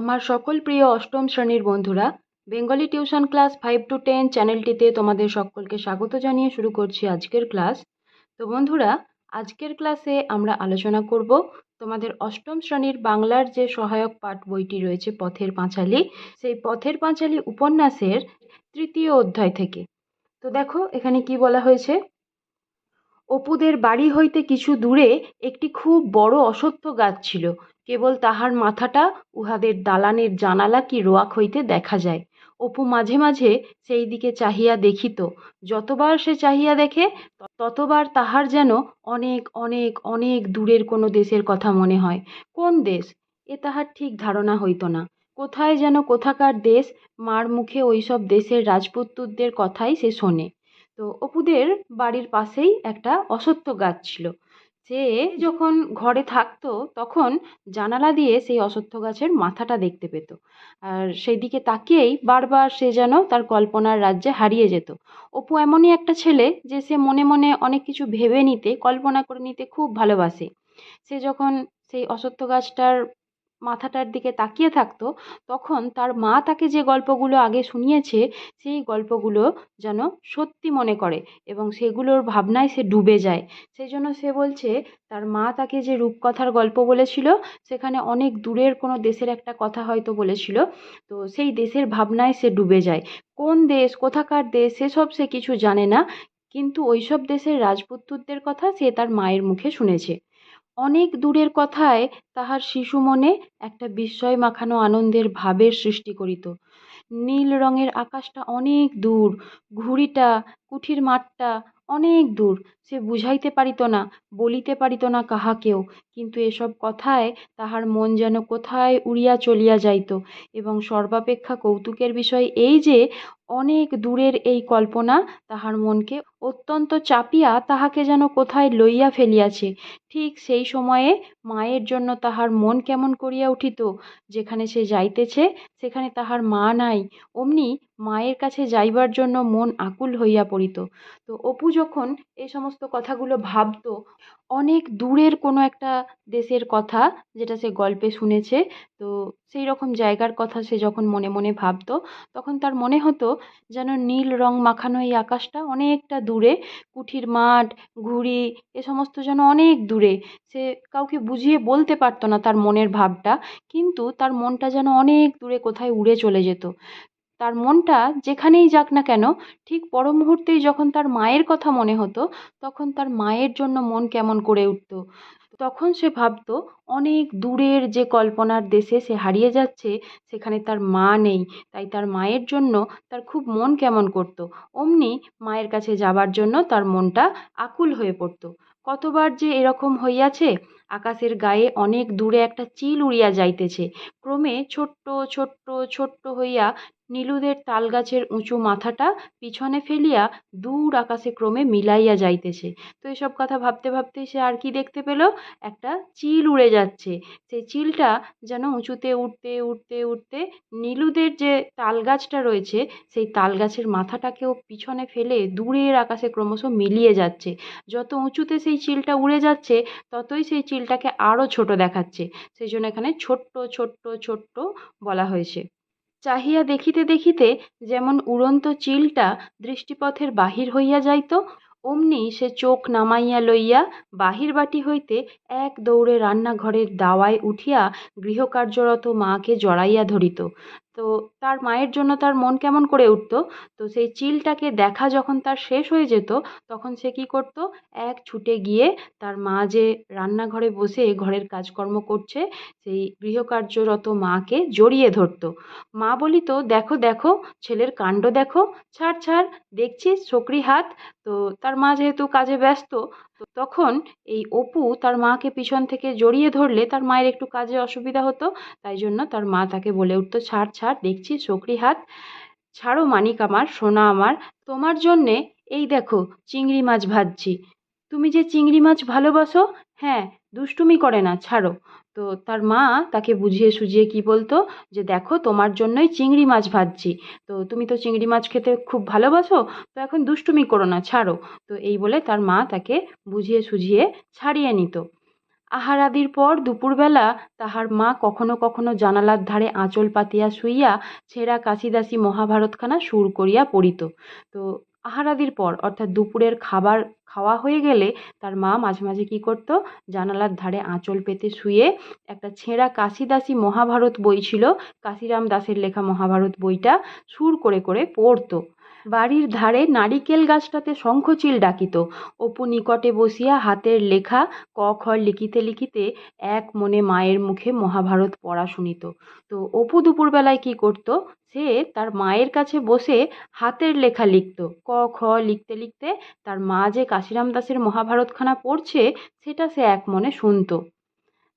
আমার সকল প্রিয় অষ্টম শ্রেণির বন্ধুরা, Bengali tuition class five to ten চ্যানেলটিতে তোমাদের সকলকে স্বাগত জানিয়ে শুরু করছি আজকের ক্লাস। তো বন্ধুরা, আজকের ক্লাসে আমরা আলোচনা করব তোমাদের অষ্টম শ্রেণির বাংলার যে সহায়ক পাঠ বইটি রয়েছে পথের পাঁচালী, সেই পথের পাঁচালী উপন্যাসের তৃতীয় অধ্যায় থেকে। তো দেখো, এখানে কি বলা হয়েছে? অপুদের বাড়ি হইতে কিছু দূরে একটি খুব বড় অশ্বত্থ গাছ ছিল। কেবল তাহার মাথাটা উহাদের দালানের জানালা কি রোয়াক হইতে দেখা যায়। অপু মাঝে মাঝে সেই দিকে চাহিয়া দেখিত, যতবার সে চাহিয়া দেখে, ততবার তাহার যেন অনেক অনেক অনেক দূরের কোনো দেশের কথা মনে হয়। কোন দেশ? এ তাহার ঠিক ধারণা হইত না। কোথায় যেন কোথাকার দেশ, মার মুখে ওইসব দেশের রাজপুত্রদের কথাই সে শোনে। তো অপুদের বাড়ির পাশেই একটা অশ্বত্থ গাছ ছিল। সে যখন ঘরে থাকতো, তখন জানালা দিয়ে সেই অশ্বত্থ গাছের মাথাটা দেখতে পেত। আর সেই দিকে তাকিয়েই বারবার সে যেন তার কল্পনার রাজ্যে হারিয়ে যেত। অপু এমনই একটা ছেলে যে সে মনে মনে অনেক কিছু ভেবে নিতে, কল্পনা করে নিতে খুব ভালোবাসে। সে যখন সেই অশ্বত্থ গাছটার মাথাটার দিকে তাকিয়ে থাকতো, তখন তার মা তাকে যে গল্পগুলো আগে শুনিয়েছে, সেই গল্পগুলো যেন সত্যি মনে করে এবং সেগুলোর ভাবনায় সে ডুবে যায়। সেই জন্য সে বলছে, তার মা তাকে যে রূপকথার গল্প বলেছিল, সেখানে অনেক দূরের কোনো দেশের একটা কথা হয়তো বলেছিল, তো সেই দেশের ভাবনায় সে ডুবে যায়। কোন দেশ, কোথাকার দেশ, সেসব সে কিছু জানে না, কিন্তু ওইসব দেশের রাজপুত্রদের কথা সে তার মায়ের মুখে শুনেছে। অনেক দূরের কথায় তাহার শিশু মনে একটা বিস্ময় মাখানো আনন্দের ভাবের সৃষ্টি করিত। নীল রঙের আকাশটা অনেক দূর, ঘুড়িটা, কুঠির মাঠটা অনেক দূর সে বুঝাইতে পারিত না, বলিতে পারিত না কাহাকেও। কিন্তু এসব কথায় তাহার মন যেন কোথায় উড়িয়া চলিয়া যাইত এবং সর্বাপেক্ষা কৌতুকের বিষয় এই যে, অনেক দূরের এই কল্পনা তাহার মনকে অত্যন্ত চাপিয়া তাহাকে যেন কোথায় লইয়া ফেলিয়াছে, ঠিক সেই সময়ে মায়ের জন্য তাহার মন কেমন করিয়া উঠিত, যেখানে সে যাইতেছে সেখানে তাহার মা নাই, অমনি মায়ের কাছে যাইবার জন্য মন আকুল হইয়া পড়িত। তো অপু যখন এই সমস্ত কথাগুলো ভাবত। অনেক দূরের কোনো একটা দেশের কথা যেটা সে গল্পে শুনেছে, তো সেই রকম জায়গার কথা সে যখন মনে মনে ভাবতো, তখন তার মনে হতো যেন নীল রং মাখানো এই আকাশটা অনেকটা দূরে, কুঠির মাঠ, ঘুড়ি, এ সমস্ত যেন অনেক দূরে। সে কাউকে বুঝিয়ে বলতে পারতো না তার মনের ভাবটা, কিন্তু তার মনটা যেন অনেক দূরে কোথায় উড়ে চলে যেত। তার মনটা যেখানেই যাক না কেন, ঠিক পর মুহূর্তেই যখন তার মায়ের কথা মনে হতো, তখন তার মায়ের জন্য মন কেমন করে উঠত। তখন সে ভাবতো, অনেক দূরের যে কল্পনার দেশে সে হারিয়ে যাচ্ছে, সেখানে তার মা নেই, তাই তার মায়ের জন্য তার খুব মন কেমন করতো। অমনি মায়ের কাছে যাবার জন্য তার মনটা আকুল হয়ে পড়তো। কতবার যে এরকম হইয়াছে, আকাশের গায়ে অনেক দূরে একটা চিল উড়িয়া যাইতেছে। ক্রমে ছোট্ট ছোট্ট ছোট্ট হইয়া নীলুদের তালগাছের উঁচু মাথাটা পিছনে ফেলিয়া দূর আকাশে ক্রমে মিলাইয়া যাইতেছে। তো এসব কথা ভাবতে ভাবতে সে আর কি দেখতে পেল? একটা চিল উড়ে যাচ্ছে। সেই চিলটা যেন উঁচুতে উঠতে উঠতে উঠতে নীলুদের যে তালগাছটা রয়েছে, সেই তালগাছের মাথাটাকেও পিছনে ফেলে দূরের আকাশে ক্রমশ মিলিয়ে যাচ্ছে। যত উঁচুতে সেই চিলটা উড়ে যাচ্ছে, ততই সেই চিলটাকে আরও ছোট দেখাচ্ছে। সেই জন্য এখানে ছোট্ট ছোট্ট ছোট্ট বলা হয়েছে। চাহিয়া দেখিতে দেখিতে যেমন উড়ন্ত চিলটা দৃষ্টিপথের বাহির হইয়া যাইত, অমনি সে চোখ নামাইয়া লইয়া বাহির বাটি হইতে এক দৌড়ে রান্নাঘরের দাওয়ায় উঠিয়া গৃহকার্যরত মাকে জড়াইয়া ধরিত। তো তার মায়ের জন্য তার মন কেমন করে উঠত? তো সেই চিলটাকে দেখা যখন তার শেষ হয়ে যেত, তখন সে কী করত? এক ছুটে গিয়ে তার মা যে রান্নাঘরে বসে ঘরের কাজকর্ম করছে, সেই গৃহকার্যরত মাকে জড়িয়ে ধরত। মা বলিত, দেখো দেখো, ছেলের কাণ্ড দেখো, ছাড় ছাড়, দেখছিস ছোকরি হাত? তো তার মা যেহেতু কাজে ব্যস্ত তখন এই অপু তার মাকে পিছন থেকে জড়িয়ে ধরলে তার মায়ের একটু কাজে অসুবিধা হতো। তাই জন্য তার মা তাকে বলে উঠতো, ছাড় ছাড়, দেখছি চকরি হাত। ছাড়ো মানিক আমার, সোনা আমার। তোমার জন্যে, এই দেখো, চিংড়ি মাছ ভাজছি। তুমি যে চিংড়ি মাছ ভালোবাসো হ্যাঁ দুষ্টুমি করে না, ছাড়ো। তো তার মা তাকে বুঝিয়ে সুঝিয়ে কি বলতো? যে দেখো, তোমার জন্যই চিংড়ি মাছ ভাজছি। তো তুমি তো চিংড়ি মাছ খেতে খুব ভালোবাসো, তো এখন দুষ্টুমি করো না, ছাড়ো। তো এই বলে তার মা তাকে বুঝিয়ে সুঝিয়ে ছাড়িয়ে নিত। আহারাদির পর দুপুরবেলা তাহার মা কখনো কখনো জানালার ধারে আঁচল পাতিয়া শুইয়া ছেঁড়া কাশিদাসী মহাভারতখানা সুর করিয়া পড়িত। তো আহারাদির পর, অর্থাৎ দুপুরের খাবার খাওয়া হয়ে গেলে তার মা মাঝে মাঝে কী করতো? জানালার ধারে আঁচল পেতে শুয়ে একটা ছেঁড়া কাশিদাসী মহাভারত বই ছিল, কাশিরাম দাসের লেখা মহাভারত বইটা সুর করে করে পড়তো। বাড়ির ধারে নারিকেল গাছটাতে শঙ্খচিল ডাকিত। অপু নিকটে বসিয়া হাতের লেখা ক খ লিখিতে লিখিতে এক মনে মায়ের মুখে মহাভারত পড়া শুনিত। তো অপু দুপুরবেলায় কী করতো? সে তার মায়ের কাছে বসে হাতের লেখা লিখত। ক, খ লিখতে লিখতে তার মা যে কাশিরাম দাসের মহাভারতখানা পড়ছে, সেটা সে এক মনে শুনত।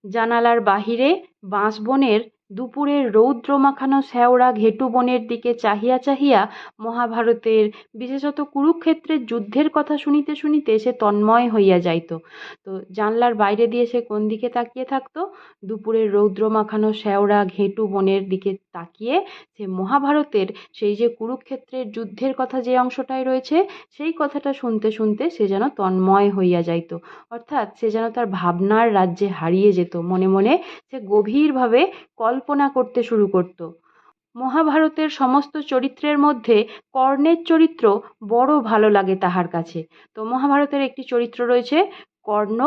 জানালার বাহিরে বাঁশবনের দুপুরের রৌদ্র মাখানো শ্যাওড়া ঘেটু বনের দিকে চাহিয়া চাহিয়া মহাভারতের, বিশেষত কুরুক্ষেত্রের যুদ্ধের কথা শুনিতে শুনিতে সে তন্ময় হইয়া যাইত। তো জানলার বাইরে দিয়ে সে কোন দিকে তাকিয়ে থাকতো? দুপুরের রৌদ্র মাখানো শ্যাওড়া ঘেঁটু বনের দিকে তাকিয়ে সে মহাভারতের সেই যে কুরুক্ষেত্রের যুদ্ধের কথা যে অংশটায় রয়েছে, সেই কথাটা শুনতে শুনতে সে যেন তন্ময় হইয়া যাইত। অর্থাৎ সে যেন তার ভাবনার রাজ্যে হারিয়ে যেত। মনে মনে সে গভীরভাবে কল্পনা করতে শুরু করত। মহাভারতের সমস্ত চরিত্রের মধ্যে কর্ণের চরিত্র বড় ভালো লাগে তাহার কাছে। তো মহাভারতের একটি চরিত্র রয়েছে কর্ণ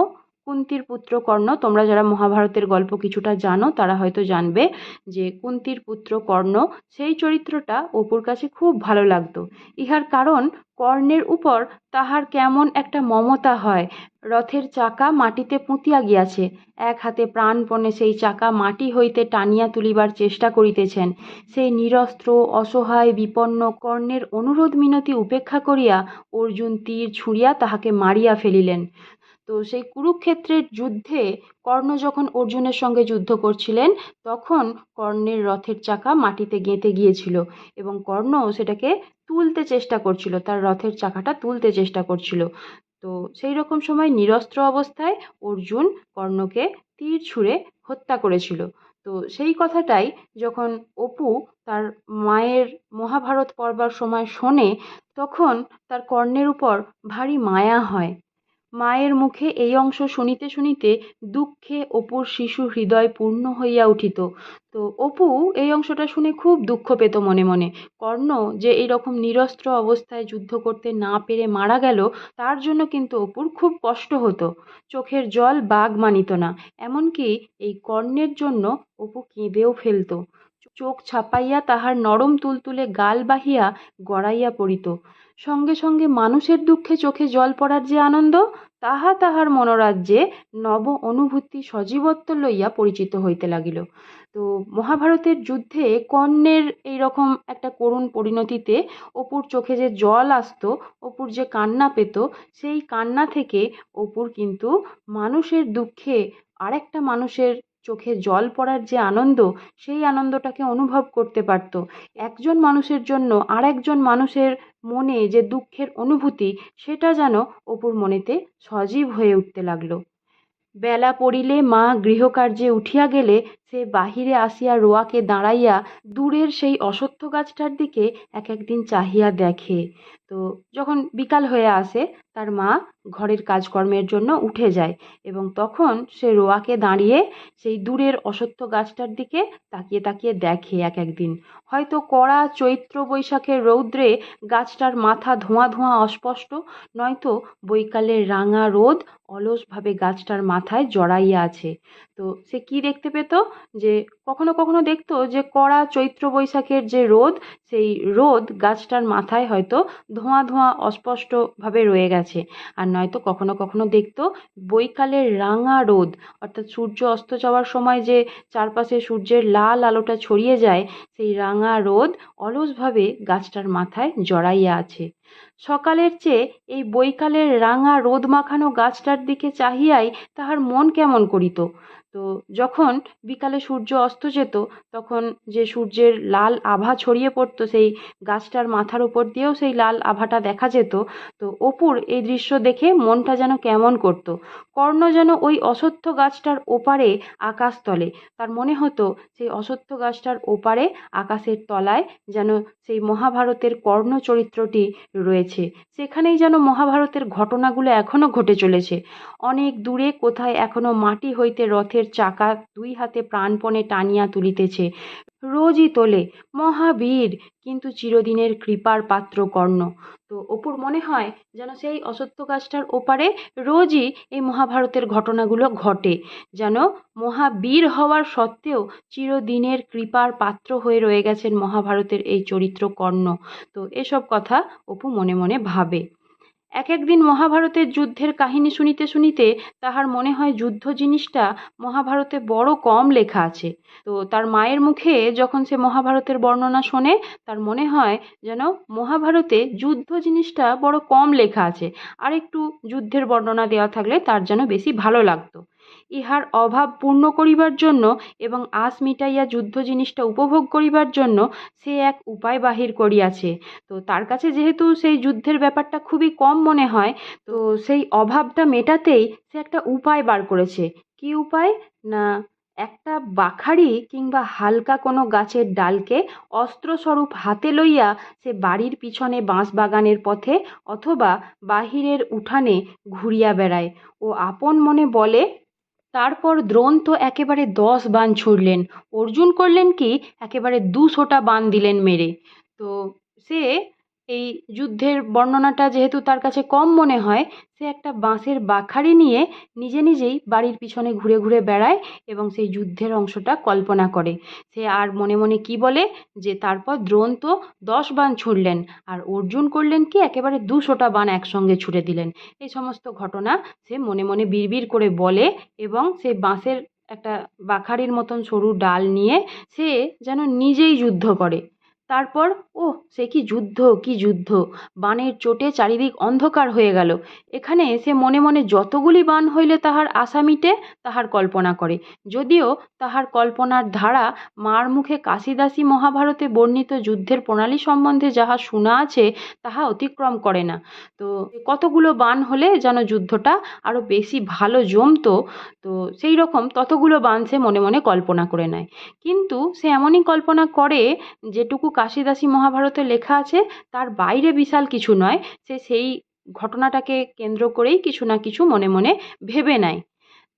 কুন্তির পুত্র কর্ণ তোমরা যারা মহাভারতের গল্প কিছুটা জানো, তারা হয়তো জানবে যে কুন্তির পুত্র কর্ণ সেই চরিত্রটা অপুর কাছে খুব ভালো লাগতো। ইহার কারণ, কর্ণের উপর তাহার কেমন একটা মমতা হয়। রথের চাকা মাটিতে পুঁতিয়া গিয়াছে। এক হাতে প্রাণপণে সেই চাকা মাটি হইতে টানিয়া তুলিবার চেষ্টা করিতেছেন। সেই নিরস্ত্র, অসহায়, বিপন্ন কর্ণের অনুরোধ মিনতি উপেক্ষা করিয়া অর্জুন তীর ছুঁড়িয়া তাহাকে মারিয়া ফেলিলেন। তো সেই কুরুক্ষেত্রের যুদ্ধে কর্ণ যখন অর্জুনের সঙ্গে যুদ্ধ করছিলেন, তখন কর্ণের রথের চাকা মাটিতে গেঁথে গিয়েছিল এবং কর্ণ সেটাকে তুলতে চেষ্টা করছিল, তার রথের চাকাটা তুলতে চেষ্টা করছিল। তো সেই রকম সময় নিরস্ত্র অবস্থায় অর্জুন কর্ণকে তীর ছুঁড়ে হত্যা করেছিল। তো সেই কথাটাই যখন অপু তার মায়ের মহাভারত পড়বার সময় শোনে, তখন তার কর্ণের উপর ভারী মায়া হয়। মায়ের মুখে এই অংশ শুনিতে শুনিতে দুঃখে অপুর শিশু হৃদয় পূর্ণ হইয়া উঠিত। তো অপু এই অংশটা শুনে খুব দুঃখ পেত মনে মনে। কর্ণ যে এইরকম নিরস্ত্র অবস্থায় যুদ্ধ করতে না পেরে মারা গেল, তার জন্য কিন্তু অপুর খুব কষ্ট হতো। চোখের জল বাঘ মানিত না। এমনকি এই কর্ণের জন্য অপু কেঁদেও ফেলত। চোখ ছাপাইয়া তাহার নরম তুলতুলে গাল বাহিয়া গড়াইয়া পড়িত। সঙ্গে সঙ্গে মানুষের দুঃখে চোখে জল পড়ার যে আনন্দ, তাহা তাহার মনোরাজ্যে নব অনুভূতি সজীবত্ব লইয়া পরিচিত হইতে লাগিল। তো মহাভারতের যুদ্ধে কর্ণের এইরকম একটা করুণ পরিণতিতে অপুর চোখে যে জল আসত, অপুর যে কান্না পেত, সেই কান্না থেকে অপুর কিন্তু মানুষের দুঃখে আরেকটা মানুষের চোখে জল পড়ার যে আনন্দ, সেই আনন্দটাকে অনুভব করতে পারত। একজন মানুষের জন্য আরেকজন মানুষের মনে যে দুঃখের অনুভূতি, সেটা যেন অপুর মনেতে সজীব হয়ে উঠতে লাগল। বেলা পড়িলে মা গৃহকার্যে উঠিয়া গেলে সে বাহিরে আসিয়া রোয়াকে দাঁড়াইয়া দূরের সেই অশ্বত্থ গাছটার দিকে এক একদিন চাহিয়া দেখে। তো যখন বিকাল হয়ে আসে, তার মা ঘরের কাজকর্মের জন্য উঠে যায় এবং তখন সে রোয়াকে দাঁড়িয়ে সেই দূরের অশ্বত্থ গাছটার দিকে তাকিয়ে তাকিয়ে দেখে এক একদিন। হয়তো কড়া, চৈত্র বৈশাখের রৌদ্রে গাছটার মাথা ধোঁয়া ধোঁয়া অস্পষ্ট, নয়তো বৈকালের রাঙা রোদ অলসভাবে গাছটার মাথায় জড়াইয়া আছে। তো সে কি দেখতে পেত? যে কখনো কখনো দেখতো যে কড়া চৈত্র বৈশাখের যে রোদ, সেই রোদ গাছটার মাথায় হয়তো ধোঁয়া ধোঁয়া অস্পষ্টভাবে রয়ে গেছে। আর নয়তো কখনো কখনো দেখতো বৈকালের রাঙা রোদ, অর্থাৎ সূর্য অস্ত যাওয়ার সময় যে চারপাশে সূর্যের লাল আলোটা ছড়িয়ে যায়, সেই রাঙা রোদ অলসভাবে গাছটার মাথায় জড়াইয়া আছে। সকালের চেয়ে এই বৈকালের রাঙা রোদ মাখানো গাছটার দিকে চাহিয়াই তাহার মন কেমন করিত? তো যখন বিকালে সূর্য অস্ত যেত, তখন যে সূর্যের লাল আভা ছড়িয়ে পড়তো, সেই গাছটার মাথার উপর দিয়েও সেই লাল আভাটা দেখা যেত। তো অপুর এই দৃশ্য দেখে মনটা যেন কেমন করতো। কর্ণ যেন ওই অশ্বত্থ গাছটার ওপারে আকাশতলে। তার মনে হতো সেই অশ্বত্থ গাছটার ওপারে, আকাশের তলায় যেন সেই মহাভারতের কর্ণ চরিত্রটি রয়েছে। সেখানেই যেন মহাভারতের ঘটনাগুলো এখনও ঘটে চলেছে। অনেক দূরে কোথায় এখনও মাটি হইতে রথের চাকা দুই হাতে প্রাণপণে টানিয়া তুলিতেছে। রোজই তোলে, মহাবীর কিন্তু চিরদিনের কৃপার পাত্র কর্ণ। তো অপুর মনে হয় যেন সেই অসত্য গাছটার ওপারে রোজই এই মহাভারতের ঘটনাগুলো ঘটে, যেন মহাবীর হওয়ার সত্ত্বেও চিরদিনের কৃপার পাত্র হয়ে রয়ে গেছেন মহাভারতের এই চরিত্র কর্ণ। তো এসব কথা অপু মনে মনে ভাবে। এক একদিন মহাভারতের যুদ্ধের কাহিনী শুনিতে শুনিতে তাহার মনে হয় যুদ্ধ জিনিসটা মহাভারতে বড় কম লেখা আছে। তো তার মায়ের মুখে যখন সে মহাভারতের বর্ণনা শোনে, তার মনে হয় যেন মহাভারতে যুদ্ধ জিনিসটা বড় কম লেখা আছে। আর একটু যুদ্ধের বর্ণনা দেওয়া থাকলে তার যেন বেশি ভালো লাগতো। ইহার অভাব পূর্ণ করিবার জন্য এবং আশ মিটাইয়া যুদ্ধ জিনিসটা উপভোগ করিবার জন্য সে এক উপায় বাহির করিয়াছে। তো তার কাছে যেহেতু সেই যুদ্ধের ব্যাপারটা খুবই কম মনে হয়, তো সেই অভাবটা মেটাতেই সে একটা উপায় বার করেছে। কি উপায়? না, একটা বাখারি কিংবা হালকা কোনো গাছের ডালকে অস্ত্রস্বরূপ হাতে লইয়া সে বাড়ির পিছনে বাঁশ বাগানের পথে অথবা বাহিরের উঠানে ঘুরিয়া বেড়ায়। ও আপন মনে বলে তারপর দ্রোণ তো একেবারে দশ বান ছুড়লেন। অর্জুন করলেন কি, একেবারে দুশোটা বান দিলেন মেরে। তো সে এই যুদ্ধের বর্ণনাটা যেহেতু তার কাছে কম মনে হয়, সে একটা বাঁশের বাখারি নিয়ে নিজে নিজেই বাড়ির পিছনে ঘুরে ঘুরে বেড়ায় এবং সেই যুদ্ধের অংশটা কল্পনা করে। সে আর মনে মনে কি বলে? যে তারপর দ্রোণ তো দশ বান ছুড়লেন, আর অর্জুন করলেন কি? একেবারে দুশোটা বান একসঙ্গে ছুড়ে দিলেন। এই সমস্ত ঘটনা সে মনে মনে বিড়বিড় করে বলে এবং সে বাঁশের একটা বাখারির মতন সরু ডাল নিয়ে সে যেন নিজেই যুদ্ধ করে। তারপর ও সে কি যুদ্ধ কি যুদ্ধ! বাণের চোটে চারিদিক অন্ধকার হয়ে গেল। এখানে সে মনে মনে যতগুলি বাণ হইলে তাহার আশা মিটে, তাহার কল্পনা করে। যদিও তাহার কল্পনার ধারা মার মুখে কাশিদাসী মহাভারতে বর্ণিত যুদ্ধের প্রণালী সম্বন্ধে যাহা শোনা আছে, তাহা অতিক্রম করে না। তো কতগুলো বাণ হলে যেন যুদ্ধটা আরও বেশি ভালো জমতো, তো সেই রকম ততগুলো বাণ সে মনে মনে কল্পনা করে নেয়। কিন্তু সে এমনই কল্পনা করে, যেটুকু কাশিদাসী মহাভারতে লেখা আছে, তার বাইরে বিশাল কিছু নয়, সে সেই ঘটনাটাকে কেন্দ্র করেই কিছু না কিছু মনে মনে ভেবে নেয়।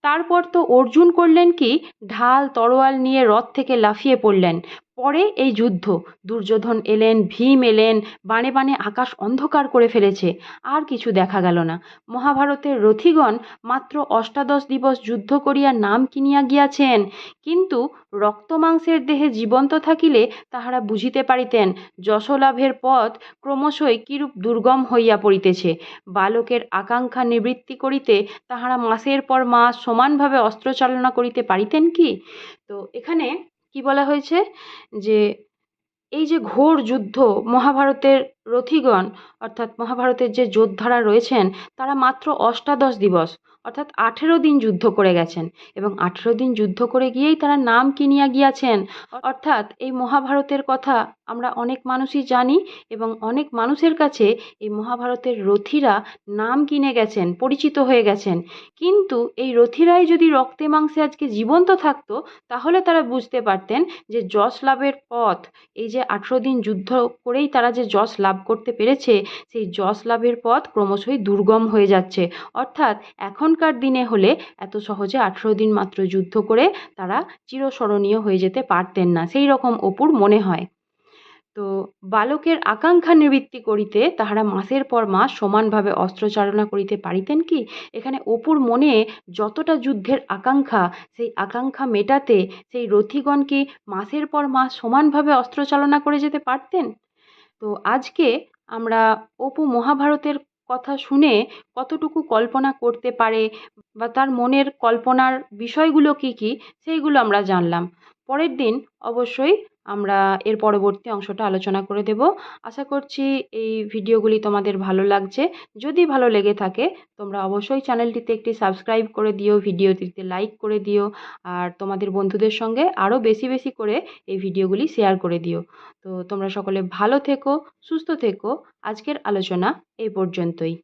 তারপর তো অর্জুন করলেন কি? ঢাল তরোয়াল নিয়ে রথ থেকে লাফিয়ে পড়লেন। পরে এই যুদ্ধ। দুর্যোধন এলেন, ভীম এলেন বাণে বাণে আকাশ অন্ধকার করে ফেলেছে। আর কিছু দেখা গেল না। মহাভারতের রথিগণ মাত্র অষ্টাদশ দিবস যুদ্ধ করিয়া নাম কিনিয়া গিয়াছেন। কিন্তু রক্তমাংসের দেহে জীবন্ত থাকিলে তাহারা বুঝিতে পারিতেন, যশলাভের পথ ক্রমশই কিরূপ দুর্গম হইয়া পড়িতেছে। বালকের আকাঙ্ক্ষা নিবৃত্তি করিতে তাহারা মাসের পর মাস সমানভাবে অস্ত্রচালনা করিতে পারিতেন কি? তো এখানে কি বলা হয়েছে? যে এই যে ঘোর যুদ্ধ মহাভারতের রথিগণ, অর্থাৎ মহাভারতের যে যোদ্ধারা রয়েছেন, তারা মাত্র অষ্টাদশ দিবস, অর্থাৎ আঠেরো দিন যুদ্ধ করে গেছেন এবং আঠেরো দিন যুদ্ধ করে গিয়েই তারা নাম কিনিয়া গিয়াছেন। অর্থাৎ এই মহাভারতের কথা আমরা অনেক মানুষই জানি এবং অনেক মানুষের কাছে এই মহাভারতের রথীরা নাম কিনে গেছেন, পরিচিত হয়ে গেছেন। কিন্তু এই রথিরাই যদি রক্তে মাংসে আজকে জীবন্ত থাকতো, তাহলে তারা বুঝতে পারতেন যে যশ লাভের পথ, এই যে আঠেরো দিন যুদ্ধ করেই তারা যে যশ লাভ করতে পেরেছে, সেই যশ লাভের পথ ক্রমশই দুর্গম হয়ে যাচ্ছে। অর্থাৎ এখনকার দিনে হলে এত সহজে আঠেরো দিন মাত্র যুদ্ধ করে তারা চিরস্মরণীয় হয়ে যেতে পারতেন না। সেই রকম অপুর মনে হয়। তো বালকের আকাঙ্ক্ষা নিবৃত্তি করিতে তাহারা মাসের পর মাস সমানভাবে অস্ত্রচালনা করিতে পারিতেন কি? এখানে অপুর মনে যতটা যুদ্ধের আকাঙ্ক্ষা, সেই আকাঙ্ক্ষা মেটাতে সেই রথীগণ কি মাসের পর মাস সমানভাবে অস্ত্রচালনা করে যেতে পারতেন? তো আজকে আমরা অপু মহাভারতের কথা শুনে কতটুকু কল্পনা করতে পারে বা তার মনের কল্পনার বিষয়গুলো কী কী, সেইগুলো আমরা জানলাম। পরের দিন অবশ্যই আমরা এর পরবর্তী অংশটা আলোচনা করে দেব। আশা করছি এই ভিডিওগুলি তোমাদের ভালো লাগছে। যদি ভালো লেগে থাকে, তোমরা অবশ্যই চ্যানেলটিতে একটি সাবস্ক্রাইব করে দিও, ভিডিওটিতে লাইক করে দিও, আর তোমাদের বন্ধুদের সঙ্গে আরও বেশি বেশি করে এই ভিডিওগুলি শেয়ার করে দিও। তো তোমরা সকলে ভালো থেকো, সুস্থ থেকো। আজকের আলোচনা এই পর্যন্তই।